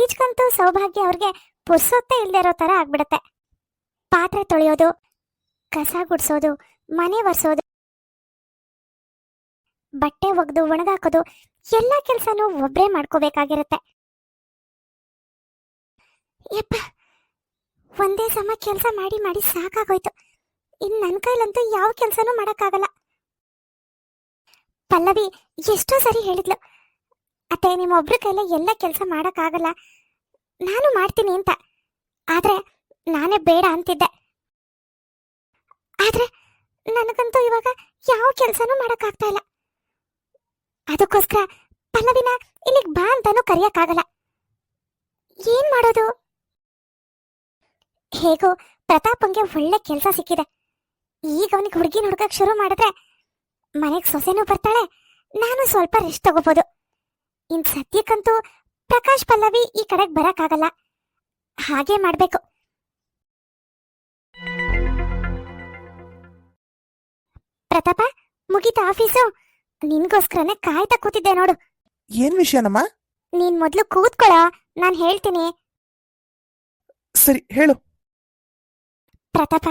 ಇತ್ತೀಚೆಗಂತೂ ಸೌಭಾಗ್ಯ ಅವ್ರಿಗೆ ಪುರ್ಸೊತ್ತೆ ಇಲ್ದೇ ಇರೋ ತರ ಆಗ್ಬಿಡತ್ತೆ. ಪಾತ್ರೆ ತೊಳೆಯೋದು, ಕಸ ಗುಡಿಸೋದು, ಮನೆ ಒರೆಸೋದು, ಬಟ್ಟೆ ಒಗ್ದು ಒಣಗಾಕೋದು ಎಲ್ಲ ಕೆಲ್ಸನೂ ಒಬ್ರೇ ಮಾಡ್ಕೋಬೇಕಾಗಿರುತ್ತೆ. ಯಪ್ಪ, ಒಂದೇ ಸಮ ಕೆಲಸ ಮಾಡಿ ಮಾಡಿ ಸಾಕಾಗೋಯ್ತು. ಇನ್ ನನ್ನ ಕೈಲಂತೂ ಯಾವ ಕೆಲಸನೂ ಮಾಡಕ್ಕಾಗಲ್ಲ. ಪಲ್ಲವಿ ಎಷ್ಟೋ ಸರಿ ಹೇಳಿದ್ಲು. ಅತ್ತೆ ನಿಮ್ಮ ಒಬ್ರ ಕೈಲೇ ಎಲ್ಲ ಕೆಲಸ ಮಾಡೋಕ್ಕಾಗಲ್ಲ. ನಾನು ಮಾಡ್ತೀನಿ ಅಂತ. ಆದ್ರೆ ನಾನೇ ಬೇಡ ಅಂತಿದ್ದೆ. ಆದ್ರೆ ನನಗಂತೂ ಇವಾಗ ಯಾವ ಕೆಲಸನೂ ಮಾಡೋಕ್ಕಾಗ್ತಾ ಇಲ್ಲ. ಅದಕ್ಕೋಸ್ಕರ ಪಲ್ಲವಿನ ಇಲ್ಲಿಗೆ ಬಾ ಅಂತಾನೂ ಕರೆಯೋಕ್ಕಾಗಲ್ಲ. ಏನ್ ಮಾಡೋದು? ಹೇಗೋ ಪ್ರತಾಪಂಗೆ ಒಳ್ಳೆ ಕೆಲಸ ಸಿಕ್ಕಿದೆ. ಈಗ ಅವನಿಗೆ ಹುಡುಗಿ ಹುಡುಕಕ್ ಶುರು ಮಾಡಿದ್ರೆ ಮನೆಗೆ ಸೊಸೆನೂ ಬರ್ತಾಳೆ, ನಾನು ಸ್ವಲ್ಪ ರೆಸ್ಟ್ ತಗೋಬಹುದು ಇನ್ ಸದ್ಯಕ್ಕಂತೂ ಪ್ರಕಾಶ್ ಪಲ್ಲವಿ ಈ ಕಡೆಗೆ ಬರಕ್ಕಾಗಲ್ಲ. ಹಾಗೆ ಮಾಡ್ಬೇಕು. ಪ್ರತಾಪ ಮುಗಿತ ಆಫೀಸು? ನಿನ್ಗೋಸ್ಕರನೇ ಕಾಯ್ತಾ ಕೂತಿದ್ದೆ ನೋಡು. ಏನ್ ವಿಷಯನಮ್ಮ? ನೀನ್ ಮೊದ್ಲು ಕೂತ್ಕೊಳ ನಾನ್ ಹೇಳ್ತೀನಿ. ಸರಿ ಹೇಳು. ಪ್ರತಾಪ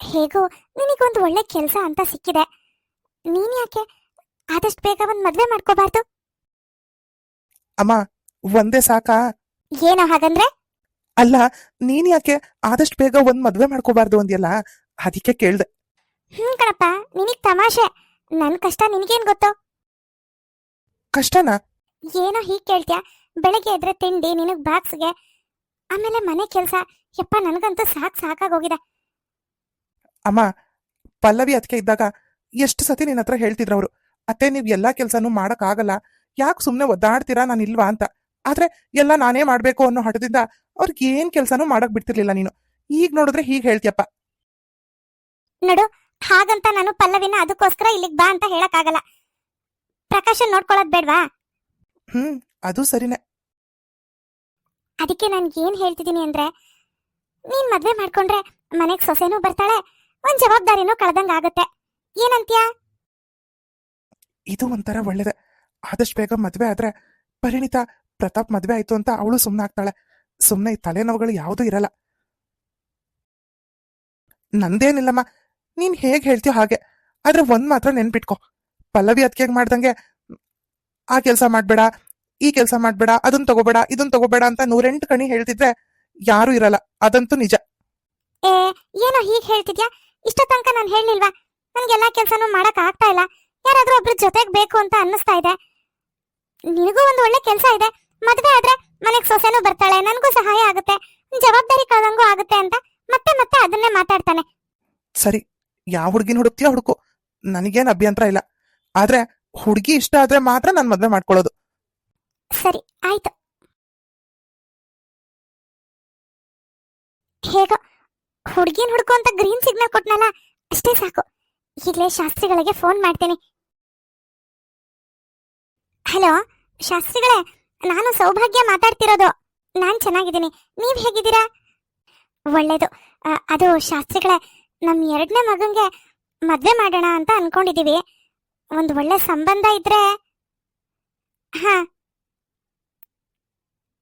ಹೇಗೋ ನಿನಗೊಂದು ಒಳ್ಳೆ ಕೆಲಸ ಅಂತ ಸಿಕ್ಕಿದೆ. ನೀನ್ ಯಾಕೆ ಆದಷ್ಟು ಬೇಗ ಒಂದ್ ಮದ್ವೆ ಮಾಡ್ಕೋಬಾರ್ದು? ಅಮ್ಮ ಒಂದೇ ಸಾಕಾ? ಏನೋ ಹಾಗಂದ್ರೆ? ಅಲ್ಲ ನೀನ್ ಯಾಕೆ ಆದಷ್ಟು ಬೇಗ ಒಂದ್ ಮದ್ವೆ ಮಾಡ್ಕೋಬಾರ್ದು ಅಂದ್ಯಲ್ಲ? ಅದಕ್ಕೆ ಕೇಳ್ದೆ. ಹ್ಮ್ ಕಣಪ್ಪ ನಿನಗ್ ತಮಾಷೆ. ನನ್ ಕಷ್ಟ ನಿನಗೇನ್ ಗೊತ್ತು? ಕಷ್ಟನಾ? ಏನೋ ಹೀಗ್ ಕೇಳ್ತ್ಯಾ? ಬೆಳಗ್ಗೆ ಎದ್ರೆ ತಿಂಡಿ ನಿನಗ್ ಬಾಕ್ಸ್ಗೆ ಆಮೇಲೆ ಮನೆ ಕೆಲ್ಸ. ಯಪ್ಪ ನನಗಂತೂ ಸಾಕ್ ಸಾಕಾಗೋಗಿದೆ ಅಮ್ಮ ಪಲ್ಲವಿ ಅದಕ್ಕೆ ಇದ್ದಾಗ ಎಷ್ಟು ಸತಿ ನಿನ್ನ ಹತ್ರ ಹೇಳ್ತಿದ್ರು ಅವರು. ಅತ್ತೆ ನೀವ್ ಎಲ್ಲಾ ಕೆಲ್ಸನೂ ಮಾಡಕ್ ಆಗಲ್ಲ ಯಾಕೆ ಸುಮ್ನೆ ಒದ್ದಾಡ್ತೀರಾ? ನಾನು ಇಲ್ವಾ ಅಂತ. ಆದ್ರೆ ಎಲ್ಲ ನಾನೇ ಮಾಡ್ಬೇಕು ಅನ್ನೋ ಹಠದಿಂದ ಅವ್ರಿಗೆ ಏನ್ ಕೆಲ್ಸನೂ ಮಾಡಕ್ ಬಿಡ್ತಿರ್ಲಿಲ್ಲ ನೀನು. ಈಗ ನೋಡಿದ್ರೆ ಹೀಗ್ ಹೇಳ್ತೀಯಪ್ಪ. ನೋಡು ಹಾಗಂತ ನಾನು ಪಲ್ಲವಿನ ಅದಕ್ಕೋಸ್ಕರ ಇಲ್ಲಿಗೆ ಬಾ ಅಂತ ಹೇಳಕ್ಕಾಗಲ್ಲ. ಪ್ರಕಾಶ ನೋಡ್ಕೊಳ್ಳೋದ್ ಬೇಡ್ವಾ? ಹ್ಮ್ ಅದು ಸರಿನೇ. ಅದಕ್ಕೆ ನಾನು ಏನ್ ಹೇಳ್ತಿದ್ದೀನಿ ಅಂದ್ರೆ ನೀನ್ ಮದ್ವೆ ಮಾಡ್ಕೊಂಡ್ರೆ ಮನೆಗ್ ಸೊಸೆನೂ ಬರ್ತಾಳೆ ಒಂದ್ ಜವಾಬ್ದಾರಿನೂ ಕಳ್ದಂಗ್ ಆಗುತ್ತೆ ಏನಂತ್ಯಾ? ಇದು ಒಂಥರ ಒಳ್ಳೇದೆ. ಆದಷ್ಟು ಬೇಗ ಮದ್ವೆ ಆದ್ರೆ ಪರಿಣಿತ ಪ್ರತಾಪ್ ಮದ್ವೆ ಆಯ್ತು ಅಂತ ಅವಳು ಸುಮ್ನೆ ಆಗ್ತಾಳೆ. ಸುಮ್ನೆ ಈ ತಲೆನೋವುಗಳು ಯಾವ್ದೂ ಇರಲ್ಲ. ನಂದೇನಿಲ್ಲಮ್ಮ, ನೀನ್ ಹೇಗ್ ಹೇಳ್ತೀಯೋ ಹಾಗೆ. ಆದ್ರೆ ಒಂದ್ ಮಾತ್ರ ನೆನ್ಪಿಟ್ಕೊ. ಪಲ್ಲವಿ ಅದಕ್ಕೆ ಮಾಡ್ದಂಗೆ? ಆ ಕೆಲಸ ಮಾಡ್ಬೇಡ, ಈ ಕೆಲ್ಸ ಮಾಡ್ಬೇಡ, ಅದನ್ ತಗೋಬೇಡ, ಇದನ್ ತಗೋಬೇಡ ಅಂತ ನೂರೆಂಟು ಕಣಿ ಹೇಳ್ತಿದ್ರೆ ಯಾರು ಇರಲ್ಲ. ಅದಂತೂ ನಿಜ. ಏ, ಏನೋ ಹೀಗ್ ಹೇಳ್ತಿದ್ಯಾ? ಇಷ್ಟ ತನಕ ನಾನು ಹೇಳಿಲ್ವಾ ನನ್ಗೆಲ್ಲಾ ಕೆಲ್ಸನೂ ಮಾಡಕ್ ಆಗ್ತಾ ಇಲ್ಲ. ಯಾರಾದ್ರೂ ಒಬ್ರು ಜೊತೆಗೆ ಬೇಕು ಅಂತ ಅನ್ನಿಸ್ತಾ ಇದೆ. ನಿನಗೂ ಒಂದು ಒಳ್ಳೆ ಕೆಲಸ ಇದೆ. ಮದ್ವೆ ಆದ್ರೆ ಮನೆಗ್ ಸೊಸೆನೂ ಬರ್ತಾಳೆ ನನ್ಗೂ ಸಹಾಯ ಆಗುತ್ತೆ. ಜವಾಬ್ದಾರಿ ಕಳ್ದಂಗೂ ಆಗುತ್ತೆ ಅಂತ ಮತ್ತೆ ಮತ್ತೆ ಅದನ್ನೇ ಮಾತಾಡ್ತಾನೆ. ಸರಿ ಯಾವ ಹುಡುಗಿನ ಹುಡುಕ್ತೀಯ ಹುಡುಕು. ನನಗೇನ್ ಅಭ್ಯಂತರ ಇಲ್ಲ. ಆದ್ರೆ ಹುಡುಗಿ ಇಷ್ಟ ಆದ್ರೆ ಮಾತ್ರ ನಾನು ಮದ್ವೆ ಮಾಡ್ಕೊಳ್ಳೋದು. ಸರಿ ಆಯ್ತು. ಹೇಗೋ ಹುಡುಗಿನ ಹುಡುಕು ಅಂತ ಗ್ರೀನ್ ಸಿಗ್ನಲ್ ಕೊಟ್ನಲ್ಲ ಅಷ್ಟೇ ಸಾಕು. ಈಗಲೇ ಶಾಸ್ತ್ರಿಗಳಿಗೆ ಫೋನ್ ಮಾಡ್ತೀನಿ. ಹಲೋ ಶಾಸ್ತ್ರಿಗಳೇ, ನಾನು ಸೌಭಾಗ್ಯ ಮಾತಾಡ್ತಿರೋದು. ನಾನ್ ಚೆನ್ನಾಗಿದ್ದೀನಿ. ನೀವ್ ಹೇಗಿದ್ದೀರಾ? ಒಳ್ಳೇದು. ಅದು ಶಾಸ್ತ್ರಿಗಳೇ, ನಮ್ ಎರಡನೇ ಮಗಂಗೆ ಮದ್ವೆ ಮಾಡೋಣ ಅಂತ ಅನ್ಕೊಂಡಿದೀವಿ. ಒಂದು ಒಳ್ಳೆ ಸಂಬಂಧ ಇದ್ರೆ. ಹ.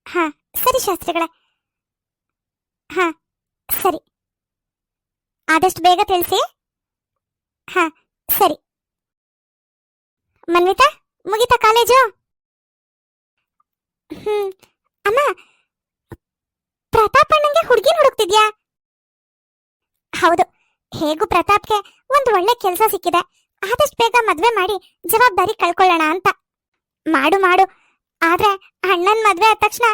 ಹಾ, ಸರಿ ಶಾಸ್ತ್ರಿಗಳೇ. ಹ, ಸರಿ. ಆದಷ್ಟು ಬೇಗ ತಿಳಿಸಿ. ಹ, ಸರಿ. ಮನ್ವಿತಾ, ಮುಗಿತಾ ಕಾಲೇಜು? ಅಮ್ಮ, ಪ್ರತಾಪ್ ಅಣ್ಣಂಗೆ ಹುಡುಗಿನ ಹುಡುಕ್ತಿದ್ಯಾ? ಹೌದು, ಹೇಗೂ ಪ್ರತಾಪ್ಗೆ ಒಂದು ಒಳ್ಳೆ ಕೆಲಸ ಸಿಕ್ಕಿದೆ. ಆದಷ್ಟು ಬೇಗ ಮದ್ವೆ ಮಾಡಿ ಜವಾಬ್ದಾರಿ ಕಳ್ಕೊಳ್ಳೋಣ ಅಂತ. ಮಾಡು ಮಾಡು. ಆದ್ರೆ ಅಣ್ಣನ್ ಮದ್ವೆ ಆದ ತಕ್ಷಣ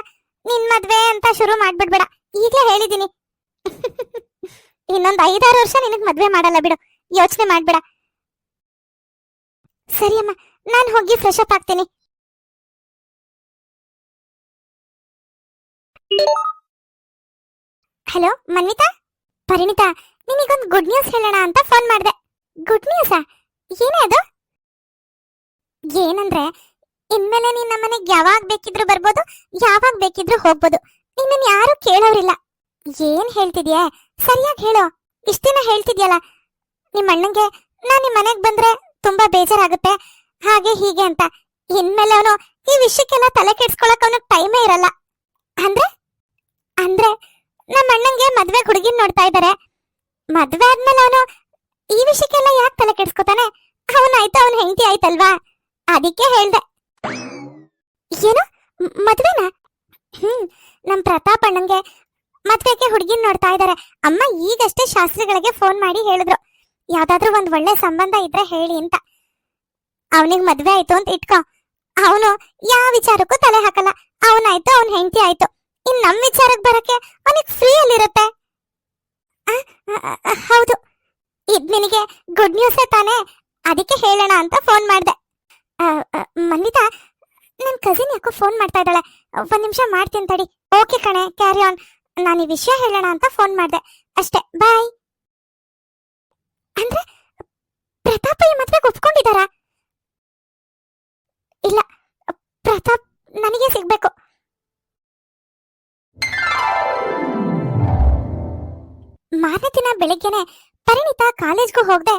ನಿನ್ ಮದ್ವೆ ಅಂತ ಶುರು ಮಾಡ್ಬಿಡ್ಬೇಡ. ಈಗಲೇ ಹೇಳಿದೀನಿ. ಇನ್ನೊಂದ್ ಐದಾರು ವರ್ಷ ನಿನಗ್ ಮದ್ವೆ ಮಾಡಲ್ಲ ಬಿಡು. ಯೋಚನೆ ಮಾಡ್ಬೇಡ. ಸರಿ ಅಮ್ಮ, ನಾನ್ ಹೋಗಿ ಫ್ರೆಶ್ ಅಪ್ ಆಗ್ತೀನಿ. ಹಲೋ ಮನ್ವಿತಾ ಪರಿಣಿತಾ ನಿನಗೊಂದು ಗುಡ್ ನ್ಯೂಸ್ ಹೇಳೋಣ ಅಂತ ಫೋನ್ ಮಾಡಿದೆ ಗುಡ್ ನ್ಯೂಸಾ ಏನೇ ಅದು ಏನಂದ್ರೆ ಇನ್ಮೇಲೆ ನೀನ್ ನಮ್ಮನೆಗ್ ಯಾವಾಗ ಬೇಕಿದ್ರು ಬರ್ಬೋದು ಯಾವಾಗ ಬೇಕಿದ್ರು ಹೋಗ್ಬೋದು ನಿನ್ನನ್ ಯಾರು ಕೇಳೋರಿಲ್ಲ ಏನ್ ಹೇಳ್ತಿದ್ಯಾ ಸರಿಯಾಗಿ ಹೇಳೋ ಇಷ್ಟಿನ ಹೇಳ್ತಿದ್ಯಲ್ಲ ನಿಮ್ಮ ಅಣ್ಣಂಗೆ ನಾನು ನಿಮ್ಮ ಮನೆಗೆ ಬಂದ್ರೆ ತುಂಬಾ ಬೇಜಾರಾಗುತ್ತೆ ಹಾಗೆ ಹೀಗೆ ಅಂತ ಇನ್ಮೇಲೆ ಅವನು ಈ ವಿಷಯಕ್ಕೆಲ್ಲ ತಲೆ ಕೆಡ್ಸ್ಕೊಳಕ್ ಅವನಿಗೆ ಟೈಮೇ ಇರಲ್ಲ. ನಮ್ಮ ಅಣ್ಣಂಗೆ ಮದ್ವೆ ಹುಡುಗಿನ್ ನೋಡ್ತಾ ಇದ್ದಾರೆ ಮದ್ವೆ ಆದ್ಮೇಲೆ ಅವನು ಈ ವಿಷಯಕ್ಕೆಲ್ಲ ಯಾಕೆ ತಲೆ ಕೆಡ್ಸ್ಕೊತಾನೆ? ಅವನಾಯ್ತು ಅವನ ಹೆಂಡತಿ ಆಯ್ತಲ್ವಾ? ಅದಕ್ಕೆ ಹೇಳ್ದೆ. ಏನು? ಮದ್ವೆನಾ? ಹ್ಮ್, ನಮ್ ಪ್ರತಾಪ್ ಅಣ್ಣಂಗೆ ಮದ್ವೆಗೆ ಹುಡುಗಿನ್ ನೋಡ್ತಾ ಇದ್ದಾರೆ ಅಮ್ಮ ಈಗಷ್ಟೇ ಶಾಸ್ತ್ರಿಗಳಿಗೆ ಫೋನ್ ಮಾಡಿ ಹೇಳಿದ್ರು. ಯಾವ್ದಾದ್ರೂ ಒಂದ್ ಒಳ್ಳೆ ಸಂಬಂಧ ಇದ್ರೆ ಹೇಳಿ ಅಂತ. ಅವನಿಗೆ ಮದ್ವೆ ಆಯ್ತು ಅಂತ ಇಟ್ಕೋ. ಅವನು ಯಾವ ವಿಚಾರಕ್ಕೂ ತಲೆ ಹಾಕಲ್ಲ. ಅವನಾಯ್ತು ಅವನ್ ಹೆಂಡತಿ ಆಯ್ತು. ಇನ್ ನಮ್ ವಿಚಾರಕ್ಕೆ ಬರಕ್ಕೆ ಅವನಿಗೆ ಫ್ರೀ ಅಲ್ಲಿರುತ್ತೆ ಹೌದು. ಇದ್ ನಿನಗೆ ಗುಡ್ ನ್ಯೂಸೇ ತಾನೇ? ಅದಕ್ಕೆ ಹೇಳೋಣ ಅಂತ ಫೋನ್ ಮಾಡ್ದೆ. ಮಂದಿತಾ ನನ್ನ ನನ್ ಕಸಿನ್ ಯಾಕೋ ಫೋನ್ ಮಾಡ್ತಾ ಇದ್ದಾಳೆ. ಒಂದ್ ನಿಮಿಷ ಮಾಡ್ತೀನಿ ತಡಿ. ಓಕೆ ಕಣೆ ಕ್ಯಾರಿ ಆನ್ ನಾನು ಈ ವಿಷಯ ಹೇಳೋಣ ಅಂತ ಫೋನ್ ಮಾಡ್ದೆ. ಅಷ್ಟೇ ಬಾಯ್ ಅಂದ್ರೆ, ಪ್ರತಾಪ್ ಈ ಮದ್ವೆಗೆ ಒಪ್ಕೊಂಡಿದಾರ ಇಲ್ಲ, ಪ್ರತಾಪ್ ನನಗೆ ಬೆಳಿಗ್ಗೆನೆ ಪರಿಣಿತ ಕಾಲೇಜ್ಗೂ ಹೋಗದೆ.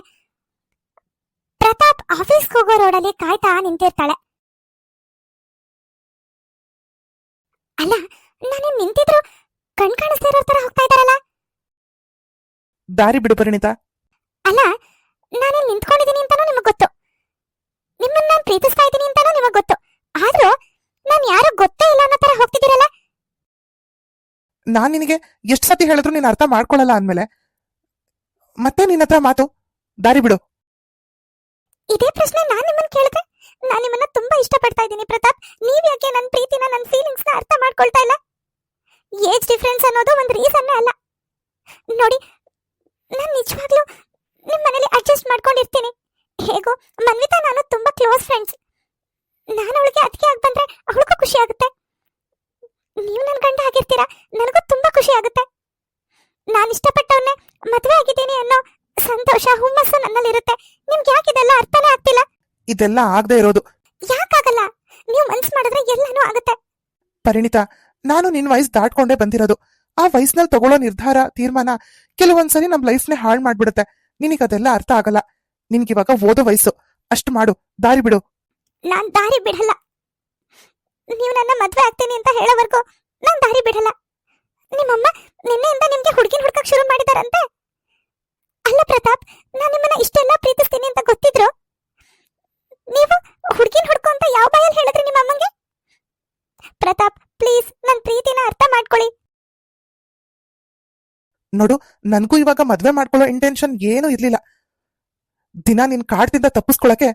ಪ್ರತಾಪ್ ಆಫೀಸ್ಗೆ ಹೋಗೋ ರೋಡಲ್ಲಿ ಕಾಯ್ತಾ ನಿಂತಿರ್ತಾಳೆ. ಅಲ್ಲ ನಾನು ನಿಂತಿದ್ರು ಕಣ್ ಕಾಣಿಸ್ತಾ ಇರೋ ತರ ಹೋಗ್ತಾ ಇದಾರಲ್ಲ ದಾರಿ ಬಿಡು ಪರಿಣಿತ. ಅಲ್ಲ ನಾನು ನಿಂತ್ಕೊಂಡಿದ್ದೀನಿ ಅಂತಾನೂ ನಿಮಗೆ ಗೊತ್ತು. ನಿಮ್ಮನ್ನ ನಾನು ಪ್ರೀತಿಸ್ತಾ ಇದ್ದೀನಿ ಅಂತಾನೂ ನಿಮಗೆ ಗೊತ್ತು. ಆದ್ರೂ ನಾನು ಯಾರು ಗೊತ್ತೇ ಇಲ್ಲ ಅನ್ನೋ ತರ ಹೋಗ್ತಿದ್ದೀರಲ್ಲ? ನಾನ್ ನಿನಗೆ ಎಷ್ಟು ಸತಿ ಹೇಳಿದ್ರು ನೀನು ಅರ್ಥ ಮಾಡ್ಕೊಳ್ಳಲ್ಲ ಅಂದ್ಮೇಲೆ. ಮತ್ತೆ ನಿನ್ನ ಹತ್ರ ಮಾತು? ದಾರಿ ಬಿಡು. ಇದೇ ಪ್ರಶ್ನೆ ನಾನು ನಿಮ್ಮನ್ನ ಕೇಳಿದೆ. ನಾನು ನಿಮ್ಮನ್ನ ತುಂಬಾ ಇಷ್ಟಪಡ್ತಾ ಇದ್ದೀನಿ, ಪ್ರತಾಪ್. ನೀವ್ ಯಾಕೆ ನನ್ನ ಪ್ರೀತಿನ ನನ್ನ ಫೀಲಿಂಗ್ಸ್ನ ಅರ್ಥ ಮಾಡ್ಕೊಳ್ತಾ ಇಲ್ಲ? ಏಜ್ ಡಿಫ್ರೆನ್ಸ್ ಅನ್ನೋದು ಒಂದು ರೀಸನ್ನೇ ಅಲ್ಲ. ನೋಡಿ, ನಾನು ನಿಜವಾಗ್ಲೂ ನಿಮ್ಮ ಮನೇಲಿ ಅಡ್ಜಸ್ಟ್ ಮಾಡ್ಕೊಂಡಿರ್ತೀನಿ. ಹೇಗೋ, ಮನ್ವಿತಾ ನಾನು ತುಂಬಾ ಕ್ಲೋಸ್ ಫ್ರೆಂಡ್ಸ್ ನಾನು ಅವಳಿಗೆ ಅದಕ್ಕೆ ಆಗಿ ಬಂದ್ರೆ ಅವಳಿಗೂ ಖುಷಿ ಆಗುತ್ತೆ. ನೀವು ನನ್ನ ಗಂಡ ಆಗಿರ್ತೀರಾ? ನನಗೂ ತುಂಬಾ ಖುಷಿ ಆಗುತ್ತೆ. ನಾನು ಇಷ್ಟಪಟ್ಟವನ್ನೇ ಮದ್ವೆ ಆಗಿದ್ದೇನೆ ಅನ್ನೋ ಸಂತೋಷ ಹುಮ್ಮಸ್ಸು ನನ್ನಲ್ಲಿರುತ್ತೆ. ನಿಮ್ಗೆ ಯಾಕೆ ಇದೆಲ್ಲ ಅರ್ಥನೇ ಆಗ್ತಿಲ್ಲ? ಇದೆಲ್ಲ ಆಗದೆ ಇರೋದು. ಯಾಕಾಗಲ್ಲ? ನೀವು ಮನ್ಸ್ ಮಾಡಿದ್ರೆ ಎಲ್ಲಾನು ಆಗುತ್ತೆ. ಪರಿಣಿತ ನಾನು ನಿನ್ ವಯಸ್ಸು ದಾಟ್ಕೊಂಡೇ ಬಂದಿರೋದು. ಆ ವಯಸ್ಸಿನಲ್ಲಿ ತಗೊಳ್ಳೋ ನಿರ್ಧಾರ ತೀರ್ಮಾನ ಕೆಲವೊಂದ್ಸರಿ ನಮ್ ಲೈಫ್ನೇ ಹಾಳು ಮಾಡ್ಬಿಡುತ್ತೆ. ನಿನಗೆ ಅದೆಲ್ಲ ಅರ್ಥ ಆಗಲ್ಲ. ನಿನ್ಗಿವಾಗ ಓದೋ ವಯಸ್ಸು. ಅಷ್ಟು ಮಾಡು. ದಾರಿ ಬಿಡು. ನಾನ್ ದಾರಿ ಬಿಡಲ್ಲ. ನೀವು ನನ್ನ ಮದ್ವೆ ಆಗ್ತೀನಿ ಅಂತ ಹೇಳೋವರೆಗೂ ನಾನ್ ದಾರಿ ಬಿಡಲ್ಲ. ನಿಮ್ಮಮ್ಮ ನಿನ್ನೆಯಿಂದ ನಿಮ್ಗೆ ಹುಡುಗಿನ ಹುಡ್ಕಕ್ ಶುರು ಮಾಡಿದಾರಂತೆ ಅಲ್ಲ ಪ್ರತಾಪ್ ನಾನ್ ನಿಮ್ಮನ್ನ ಇಷ್ಟೆಲ್ಲ ಪ್ರೀತಿಸ್ತೀನಿ ಅಂತ ಗೊತ್ತಿದ್ರು ನೀವು ಹುಡುಗಿನ ಹುಡ್ಕೋ ಅಂತ ಯಾವ ಬಾಯಲ್ಲಿ ಹೇಳಿದ್ರಿ ನಿಮ್ಮ ಅಮ್ಮಂಗೆ ಪ್ರತಾಪ್ ಪ್ಲೀಸ್ ನನ್ ಪ್ರೀತಿನ ಅರ್ಥ ಮಾಡ್ಕೊಳ್ಳಿ ನೋಡು, ನನ್ಗೂ ಇವಾಗ ಮದ್ವೆ ಮಾಡ್ಕೊಳ್ಳೋ ಇಂಟೆನ್ಷನ್ ಏನೂ ಇರ್ಲಿಲ್ಲ. ದಿನ ನಿನ್ ಕಾಡ್ತಿಂದ ತಪ್ಪಿಸ್ಕೊಳಕ್ಕೆ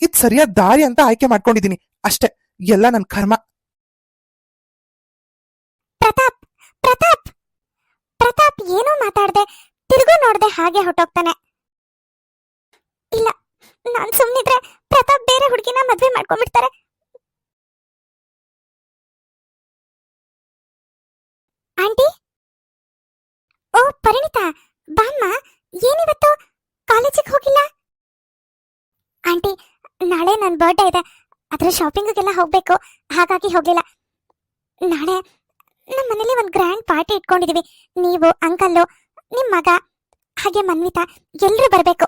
ಇದ್ ಸರಿಯಾದ ದಾರಿ ಅಂತ ಆಯ್ಕೆ ಮಾಡ್ಕೊಂಡಿದೀನಿ. ಅಷ್ಟೇ, ಎಲ್ಲ ನನ್ ಕರ್ಮ. ಪ್ರತಾಪ್ ಪ್ರತಾಪ್ ಪ್ರತಾಪ್ ಏನೂ ಮಾತಾಡ್ದೆ, ತಿರುಗು ನೋಡ್ದೆ ಹಾಗೆ ಹೊಟ್ಟೋಗ್ತಾನೆ ಇಲ್ಲ, ನಾನ್ ಸುಮ್ನಿದ್ರೆ ಪ್ರತಾಪ್ ಬೇರೆ ಹುಡುಗಿನ ಮದ್ವೆ ಮಾಡ್ಕೊಂಡ್ಬಿಡ್ತಾರೆ ಆಂಟಿ ಓ, ಪರಿಣಿತಾ, ಬಾಮ್ಮ, ಏನಿವತ್ತು? ಕಾಲೇಜಿಗೆ ಹೋಗಿಲ್ಲ? ಆಂಟಿ, ನಾಳೆ ನನ್ನ ಬರ್ಡೇ ಇದೆ. ಅದರ ಶಾಪಿಂಗಿಗೆಲ್ಲ ಹೋಗಬೇಕು. ಹಾಗಾಗಿ ಹೋಗಿಲ್ಲ ನಾಳೆ ನಮ್ಮ ಮನೇಲಿ ಒಂದು ಗ್ರ್ಯಾಂಡ್ ಪಾರ್ಟಿ ಇಟ್ಕೊಂಡಿದೀವಿ. ನೀವು, ಅಂಕಲ್ಲು ನಿಮ್ಮ ಮಗ, ಹಾಗೆ ಮನ್ವಿತಾ ಎಲ್ಲರೂ ಬರಬೇಕು.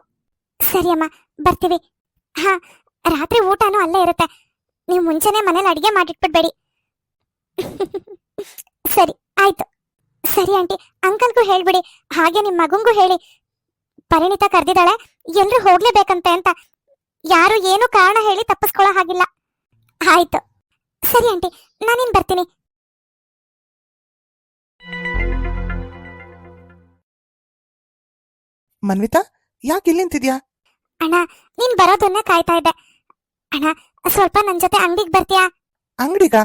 ಸರಿ ಅಮ್ಮ, ಬರ್ತೀವಿ. ಹಾ, ರಾತ್ರಿ ಊಟನೂ ಅಲ್ಲೇ ಇರುತ್ತೆ. ನೀವು ಮುಂಚೆನೆ ಮನೇಲಿ ಅಡಿಗೆ ಮಾಡಿಟ್ಬಿಡ್ಬೇಡಿ ಸರಿ, ಆಯ್ತು. ಸರಿ ಆಂಟಿ ಅಂಕಲ್ಗೂ ಹೇಳ್ಬಿಡಿ ಹಾಗೆ ನಿಮ್ ಮಗುಂಗೂ ಹೇಳಿ. ಪರಿಣಿತ ಕರೆದಿದ್ದಾಳೆ ಎಲ್ರು ಹೋಗ್ಲೇಬೇಕಂತೆ ಅಂತ. ಯಾರು ಏನು ಕಾರಣ ಹೇಳಿ ತಪ್ಪಿಸ್ಕೊಳ್ಳೋ ಹಾಗಿಲ್ಲ. ಆಯ್ತು. ಸರಿ ಆಂಟಿ ನಾನೇನ್ ಬರ್ತೀನಿ. ಮನ್ವಿತಾ ಯಾಕೆ ಇಲ್ಲಿ ನಿಂತಿದ್ಯಾ? ಅಣ್ಣ ನೀನ್ ಬರೋದನ್ನ ಕಾಯ್ತಾ ಇದ್ದೆ. ಅಣ್ಣ ಸ್ವಲ್ಪ ನನ್ ಜೊತೆ ಅಂಗಡಿಗೆ ಬರ್ತೀಯಾ? ಅಂಗಡಿಗ?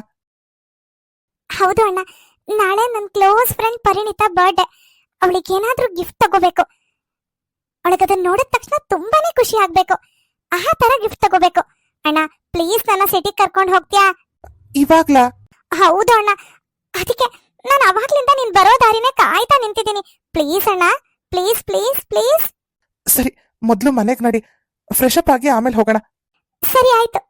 ಹೌದು ಅಣ್ಣ ನಾಳೆ ನನ್ನ ಕ್ಲೋಸ್ ಫ್ರೆಂಡ್ ಪರಿಣಿತ ಬರ್ಡೇ. ಅವಳಿಗೆ ಏನಾದ್ರೂ ಗಿಫ್ಟ್ ತಗೋಬೇಕು. ಅವಳಿಗೆ ಅದನ್ನ ನೋಡಿದ ತಕ್ಷಣ ತುಂಬಾನೇ ಖುಷಿ ಆಗ್ಬೇಕು. ಆ ತರ ಗಿಫ್ಟ್ ತಗೋಬೇಕು. ಅಣ್ಣ ಪ್ಲೀಸ್ ನನ್ನ ಸಿಟಿಗೆ ಕರ್ಕೊಂಡು ಹೋಗ್ತೀಯಾ? ಇವಾಗ್ಲಾ? ಹೌದು ಅಣ್ಣ. ಅದಕ್ಕೆ ನಾನು ಅವಾಗ್ಲಿಂದ ನೀನ್ ಬರೋ ದಾರಿನೇ ಕಾಯ್ತಾ ನಿಂತಿದ್ದೀನಿ. ಪ್ಲೀಸ್ ಅಣ್ಣ ಪ್ಲೀಸ್ ಪ್ಲೀಸ್ ಪ್ಲೀಸ್. ಸರಿ ಮೊದ್ಲು ಮನೆಗ್ ನಡಿ. ಫ್ರೆಶ್ ಅಪ್ ಆಗಿ ಆಮೇಲೆ ಹೋಗೋಣ. ಸರಿ ಆಯ್ತು.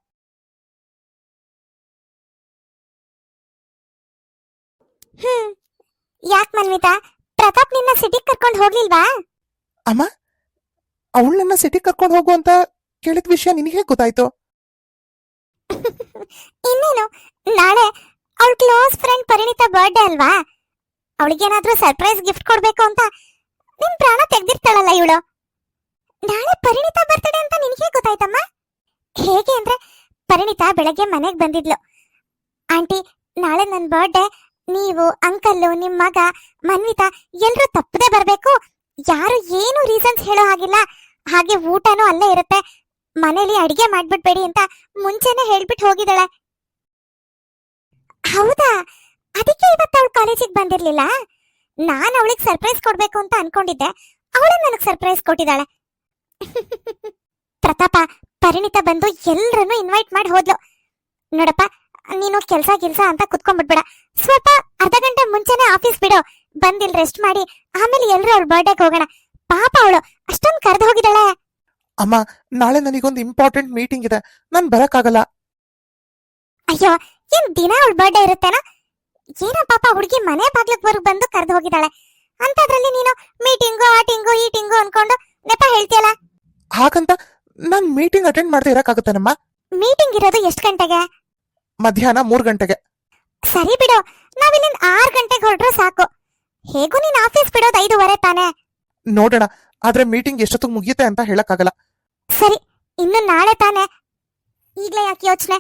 ಹ್ಮ್. ಯಾಕ್ ಮನ್ವಿತಾ? ಪ್ರತಾಪ್ ನಿನ್ನ ಸಿಟಿಗೆ ಕರ್ಕೊಂಡು ಹೋಗ್ಲಿಲ್ವಾ? ಅಮ್ಮ ಅವಳು ನನ್ನ ಸಿಟಿ ಕರ್ಕೊಂಡು ಹೋಗು ಅಂತ ಕೇಳಿದ ವಿಷಯ ನಿನಗೆ ಗೊತ್ತಾಯ್ತು. ಇನ್ನೇನು? ನಾಳೆ ಅವಳ ಕ್ಲೋಸ್ ಫ್ರೆಂಡ್ ಪರಿಣಿತ ಬರ್ಡೇ ಅಲ್ವಾ? ಅವಳಿಗೇನಾದ್ರೂ ಸರ್ಪ್ರೈಸ್ ಗಿಫ್ಟ್ ಕೊಡ್ಬೇಕು ಅಂತ ನಿನ್ ಪ್ರಾಣ ತೆಗ್ದಿರ್ತಾಳಲ್ಲ ಇವಳು. ನಾಳೆ ಪರಿಣಿತ ಬರ್ತಡೆ ಅಂತ ನಿನಗೆ ಗೊತ್ತಾಯ್ತಮ್ಮ? ಹೇಗೆ ಅಂದ್ರೆ ಪರಿಣಿತ ಬೆಳಗ್ಗೆ ಮನೆಗೆ ಬಂದಿದ್ಲು. ಆಂಟಿ ನಾಳೆ ನನ್ನ ಬರ್ಡೇ. ನೀವು ಅಂಕಲ್ಲು ನಿಮ್ ಮಗ, ಮನ್ವಿತಾ ಎಲ್ರೂ ತಪ್ಪದೆ ಬರ್ಬೇಕು? ಯಾರು ಏನು ರೀಸನ್ಸ್ ಹೇಳೋ ಹಾಗಿಲ್ಲ. ಹಾಗೆ ಊಟನೂ ಅಲ್ಲೇ ಇರುತ್ತೆ. ಮನೇಲಿ ಅಡಿಗೆ ಮಾಡ್ಬಿಡ್ಬೇಡಿ ಅಂತ ಮುಂಚೆನೆ ಹೇಳ್ಬಿಟ್ಟು ಹೋಗಿದ್ದಾಳೆ. ಹೌದಾ? ಅದಕ್ಕೆ ಇವತ್ತು ಅವಳು ಕಾಲೇಜಿಗೆ ಬಂದಿರ್ಲಿಲ್ಲ? ನಾನು ಅವಳಿಗೆ ಸರ್ಪ್ರೈಸ್ ಕೊಡ್ಬೇಕು ಅಂತ ಅನ್ಕೊಂಡಿದ್ದೆ. ಅವಳು ನನಗೆ ಸರ್ಪ್ರೈಸ್ ಕೊಟ್ಟಿದ್ದಾಳೆ. ಪ್ರತಾಪ, ಪರಿಣಿತ ಬಂದು ಎಲ್ರನ್ನೂ ಇನ್ವೈಟ್ ಮಾಡಿ ಹೋದ್ಲು. ನೋಡಪ್ಪ ನೀನು ಕೆಲ್ಸ ಗಿಲ್ಸ ಅಂತ ಕುತ್ಕೊಂಡ್ಬಿಡ್ಬೇಡ ಸ್ವಲ್ಪ ಅರ್ಧ ಗಂಟೆ ಮುಂಚೆನೆ ಆಫೀಸ್ ಬಿಡು. ಬಂದಿಲ್ ರೆಸ್ಟ್ ಮಾಡಿ. ಆಮೇಲೆ ಎಲ್ರು ಅವ್ರ ಬರ್ಡೇಗೆ ಹೋಗೋಣ. ಪಾಪ ಅವಳು ಅಷ್ಟೊಂದು ಕರೆದು ಹೋಗಿದ್ದಾಳೆ. ಅಮ್ಮ ನಾಳೆ ನನಗೊಂದು ಇಂಪಾರ್ಟೆಂಟ್ ಮೀಟಿಂಗ್ ಇದೆ. ನಾನ್ ಬರಕ್ಕಾಗಲ್ಲ. ಅಯ್ಯೋ ಏನ್ ದಿನ ಅವಳ ಬರ್ಡೇ ಇರುತ್ತೇನಾ? ಏನೋ ಪಾಪ ಹುಡುಗಿ ಮನೆ ಬಾಗ್ಲಕ್ ಬಂದು ಕರೆದು ಹೋಗಿದಾಳೆ ಅಂತದ್ರಲ್ಲಿ ನೀನು ಮೀಟಿಂಗು ಆಟಿಂಗು ಈಟಿಂಗು ಅನ್ಕೊಂಡು ನೆಪ ಹೇಳ್ತೀಯಲ್ಲ? ಹಾಗಂತ ನಾನ್ ಮೀಟಿಂಗ್ ಅಟೆಂಡ್ ಮಾಡದೆ ಇರಕ್ಕಾಗುತ್ತೇನಮ್ಮ? ಮೀಟಿಂಗ್ ಇರೋದು ಎಷ್ಟು ಗಂಟೆಗೆ? ಮಧ್ಯಾಹ್ನ ಮೂರ್ ಗಂಟೆಗೆ. ಸರಿ ಬಿಡು. ನಾವಿಲ್ಲಿಂದ ಆರ್ ಗಂಟೆಗೆ ಹೊರಟ್ರೆ ಸಾಕು. ಹೇಗೂ ನೀನ್ ಆಫೀಸ್ ಬಿಡೋದು ಐದೂವರೆ ತಾನೇ? ನೋಡೋಣ. ಆದ್ರೆ ಮೀಟಿಂಗ್ ಎಷ್ಟೊತ್ತಿಗೆ ಮುಗಿಯುತ್ತೆ ಅಂತ ಹೇಳಕ್ಕಾಗಲ್ಲ. ಸರಿ ಇನ್ನು ನಾಳೆ ತಾನೇ. ಈಗ್ಲೇ ಯಾಕೆ ಯೋಚನೆ?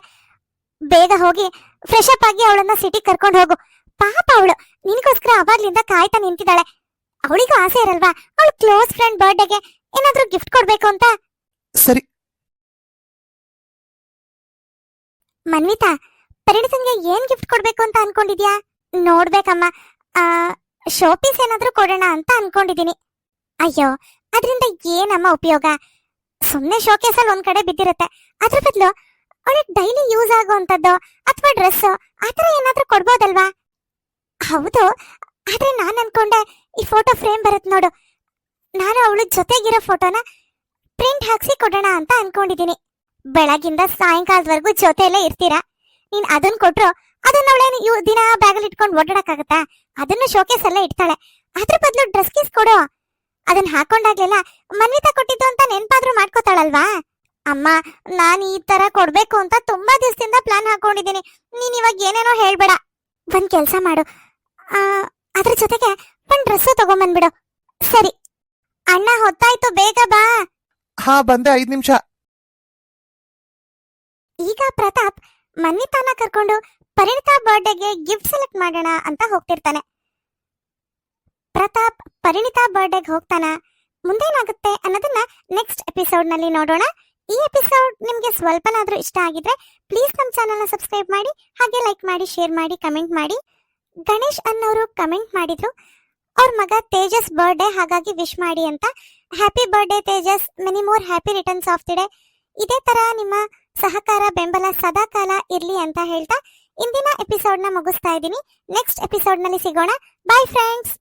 ಬೇಗ ಹೋಗಿ ಫ್ರೆಶ್ ಅಪ್ ಆಗಿ ಅವಳನ್ನ ಸಿಟಿ ಕರ್ಕೊಂಡು ಹೋಗು. ಪಾಪ ಅವಳು. ನಿನಗೋಸ್ಕರ ಅವಾಗ್ಲಿಂದ ಕಾಯ್ತಾ ನಿಂತಿದ್ದಾಳೆ. ಅವಳಿಗೂ ಆಸೆ ಇರಲ್ವಾ? ಅವಳು ಕ್ಲೋಸ್ ಫ್ರೆಂಡ್ ಬರ್ಡೇಗೆ ಏನಾದ್ರೂ ಗಿಫ್ಟ್ ಕೊಡ್ಬೇಕು ಅಂತ? ಸರಿ. ಮನ್ವಿತಾ, ಪರಿಣಿತನ್ಗೆ ಏನ್ ಗಿಫ್ಟ್ ಕೊಡ್ಬೇಕು ಅಂತ ಅನ್ಕೊಂಡಿದ್ಯಾ? ನೋಡ್ಬೇಕಮ್ಮ. ಆ ಶೋಪೀಸ್ ಏನಾದ್ರೂ ಕೊಡೋಣ ಅಂತ ಅನ್ಕೊಂಡಿದೀನಿ ಅಯ್ಯೋ, ಅದರಿಂದ ಏನಮ್ಮ ಉಪಯೋಗ? ಸುಮ್ಮನೆ ಶೋಕೇಸ್ ಅಲ್ಲಿ ಒಂದ್ ಕಡೆ ಬಿದ್ದಿರುತ್ತೆ. ಅದ್ರ ಬದಲು ಅವಳಿಗೆ ಡೈಲಿ ಯೂಸ್ ಆಗುವಂತದ್ದು ಅಥವಾ ಡ್ರೆಸ್ ಆತರ ಏನಾದ್ರೂ ಕೊಡ್ಬೋದಲ್ವಾ? ಹೌದು, ಆದ್ರೆ ನಾನು ಅನ್ಕೊಂಡೆ ಈ ಫೋಟೋ ಫ್ರೇಮ್ ಬರುತ್ತೆ ನೋಡು. ನಾನು ಅವಳ ಜೊತೆಗಿರೋ ಫೋಟೋನ ಪ್ರಿಂಟ್ ಹಾಕ್ಸಿ ಕೊಡೋಣ ಅಂತ ಅನ್ಕೊಂಡಿದೀನಿ ಬೆಳಗಿಂದ ಸಾಯಂಕಾಲದವರೆಗೂ ಜೊತೆಯಲ್ಲೇ ಇರ್ತೀರಾ? ನೀನ್ ಅದನ್ನ ಕೊಟ್ರು ಅದನ್ನ ಅವಳೇನು ಇವ್ ದಿನ ಬ್ಯಾಗಲ್ಲಿ ಇಟ್ಕೊಂಡು ಓಡಾಡಕ್ಕಾಗತ್ತಾ? ಅದನ್ನ ಶೋಕೇಸ್ ಅಲ್ಲೇ ಇಡ್ತಾಳೆ. ಅದ್ರ ಬದಲು ಡ್ರೆಸ್ ಕೀಸ್ ಕೊಡು. ಅದನ್ನ ಹಾಕೊಂಡಾಗ್ಲೆಲ್ಲ ಮನ್ವಿತಾ ಕೊಟ್ಟಿದ್ದು ಅಂತ ನೆನ್ಪಾದ್ರೂ ಮಾಡ್ಕೋತಾಳಲ್ವಾ? ಅಮ್ಮ, ನಾನು ಈ ತರ ಕೊಡ್ಬೇಕು ಅಂತ ತುಂಬಾ ದಿವಸದಿಂದ ಪ್ಲಾನ್ ಹಾಕೊಂಡಿದ್ದೀನಿ. ನೀನ್ ಇವಾಗ ಏನೇನೋ ಹೇಳ್ಬೇಡ. ಒಂದ್ ಕೆಲ್ಸ ಮಾಡು. ಆ, ಅದ್ರ ಜೊತೆಗೆ ಒಂದ್ ಡ್ರೆಸ್ ತಗೊಂಬಂದ್ಬಿಡು. ಸರಿ. ಅಣ್ಣ, ಹೊತ್ತಾಯ್ತು, ಬೇಗ ಬಾ. ಹಾ, ಬಂದೆ, ಐದ್ ನಿಮಿಷ. ಈಗ ಪ್ರತಾಪ್ ಮನ್ವಿತಾನ ಕರ್ಕೊಂಡು ಪರಿಣಿತಾ ಬರ್ಡೇಗೆ ಗಿಫ್ಟ್ ಸೆಲೆಕ್ಟ್ ಮಾಡೋಣ ಅಂತ ಹೋಗ್ತಿರ್ತಾನೆ. ಪ್ರತಾಪ್ ಪರಿಣಿತಾ ಬರ್ಡೇಗೆ ಹೋಗ್ತಾನ. ಮುಂದೇನಾಗುತ್ತೆ ಅನ್ನೋದನ್ನ ನೆಕ್ಸ್ಟ್ ಎಪಿಸೋಡ್ನಲ್ಲಿ ನೋಡೋಣ. ಈ ಎಪಿಸೋಡ್ ನಿಮ್ಗೆ ಸ್ವಲ್ಪನಾದ್ರೂ ಇಷ್ಟ ಆಗಿದ್ರೆ ಪ್ಲೀಸ್ ನಮ್ಮ ಚಾನಲ್ನ ಸಬ್ಸ್ಕ್ರೈಬ್ ಮಾಡಿ, ಹಾಗೆ ಲೈಕ್ ಮಾಡಿ ಶೇರ್ ಮಾಡಿ ಕಮೆಂಟ್ ಮಾಡಿ. ಗಣೇಶ್ ಅನ್ನೋರು ಕಮೆಂಟ್ ಮಾಡಿದ್ರು. ಅವ್ರ ಮಗ ತೇಜಸ್ ಬರ್ಡೇ ಹಾಗಾಗಿ ವಿಶ್ ಮಾಡಿ ಅಂತ. Happy birthday Tejas many more happy returns of the day ಇದೇ ತರ ನಿಮ್ಮ ಸಹಕಾರ, ಬೆಂಬಲ ಸದಾಕಾಲ ಇರ್ಲಿ ಅಂತ ಹೇಳ್ತಾ ಇಂದಿನ ಎಪಿಸೋಡ್ನ ಮುಗಿಸ್ತಾ ಇದ್ದೀನಿ. ನೆಕ್ಸ್ಟ್ ಎಪಿಸೋಡ್ನಲ್ಲಿ ಸಿಗೋಣ. Bye friends